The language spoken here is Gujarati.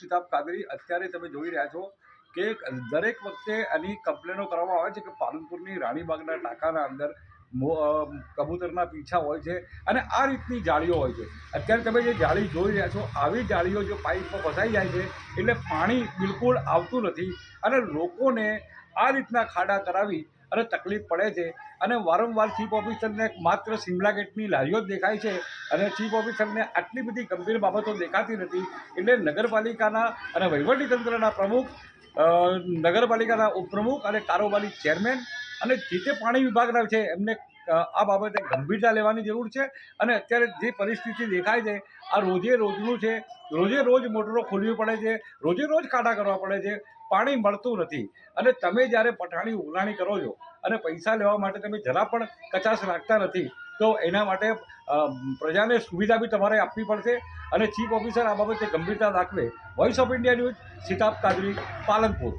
શિતાબ કાદરી. અત્યારે તમે જોઈ રહ્યા છો કે દરેક વખતે આની કમ્પ્લેનો કરવામાં આવે છે કે પાલનપુરની રાણીબાગના ટાંકાના અંદર કબૂતરના પીછા હોય છે અને આ રીતની જાળીઓ હોય છે. અત્યારે તમે જે જાળી જોઈ રહ્યા છો, આવી જાળીઓ જો પાઇપમાં ફસાઈ જાય છે, એટલે પાણી બિલકુલ આવતું નથી અને લોકોને આ રીતના ખાડા કરાવી અને તકલીફ પડે છે. અને વારંવાર ચીફ ઓફિસરને માત્ર સિમલા ગેટની લારીઓ જ દેખાય છે. અને ચીફ ઓફિસરને આટલી બધી ગંભીર બાબતો દેખાતી નથી. એટલે નગરપાલિકાના અને વહીવટીતંત્રના પ્રમુખ નગરપાલિકાના ઉપપ્રમુખ અને કારોબારી ચેરમેન અને જે તે પાણી વિભાગના છે, એમને આ બાબતે ગંભીરતા લેવાની જરૂર છે. અને અત્યારે જે પરિસ્થિતિ દેખાય છે, આ રોજે રોજનું છે, રોજે રોજ મોટરો ખોલવી પડે છે, રોજે રોજ ખાડા કરવા પડે છે, પાણી મળતું નથી. અને તમે જ્યારે પઠાણી ઉઘરાણી કરો છો અને પૈસા લેવા માટે તમે જરા પણ કચાશ રાખતા નથી, તો એના માટે પ્રજાને સુવિધા બી તમારે આપવી પડશે. અને ચીફ ઓફિસર આ બાબતે ગંભીરતા દાખવે. Voice of India news Sitab Kadri, Palanpur.